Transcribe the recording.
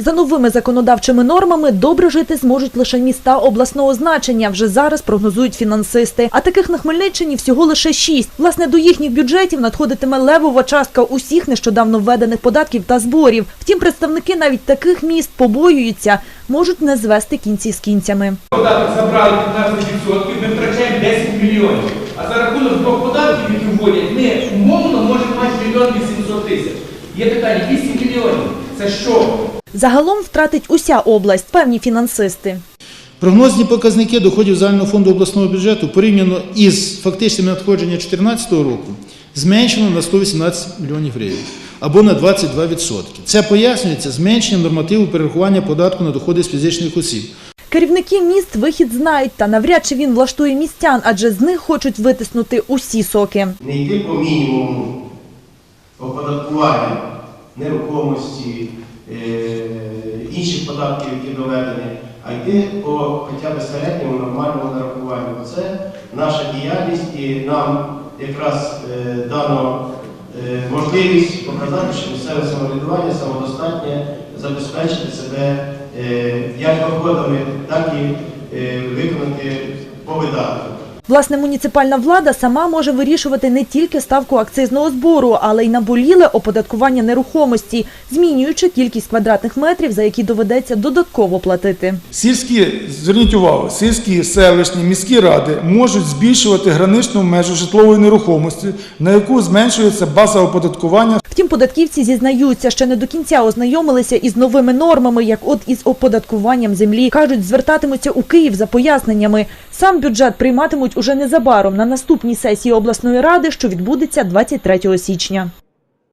За новими законодавчими нормами добре жити зможуть лише міста обласного значення. Вже зараз прогнозують фінансисти. А таких на Хмельниччині всього лише шість. Власне, до їхніх бюджетів надходитиме левова частка усіх нещодавно введених податків та зборів. Втім, представники навіть таких міст побоюються, можуть не звести кінці з кінцями. Податок забрали 15%, ми втрачаємо 10 мільйонів. А за рахунок двох податків, які вводять, ми умовно можемо мати мільйон 800 тисяч. Є питання, 8 мільйонів. Це що? Загалом втратить уся область, певні фінансисти. Прогнозні показники доходів загального фонду обласного бюджету порівняно із фактичними надходженнями 2014 року зменшено на 118 мільйонів гривень або на 22%. Це пояснюється зменшенням нормативу перерахування податку на доходи з фізичних осіб. Керівники міст вихід знають, та навряд чи він влаштує містян, адже з них хочуть витиснути усі соки. не йти по мінімуму оподаткування нерухомості, е, інших податків, які доведені, а йти по хоча б середньому нормальному нарахуванню. Це наша діяльність і нам якраз е, дано е, можливість показати, що місцеве самоврядування самодостатнє забезпечити себе як доходами, так і виконати по видаткам. Власне, муніципальна влада сама може вирішувати не тільки ставку акцизного збору, але й наболіле оподаткування нерухомості, змінюючи кількість квадратних метрів, за які доведеться додатково платити. Сільські, зверніть увагу, сільські, селищні, міські ради можуть збільшувати граничну межу житлової нерухомості, на яку зменшується база оподаткування Втім, податківці зізнаються, ще не до кінця ознайомилися із новими нормами, як от із оподаткуванням землі. Кажуть, звертатимуться у Київ за поясненнями. Сам бюджет прийматимуть уже незабаром на наступній сесії обласної ради, що відбудеться 23 січня.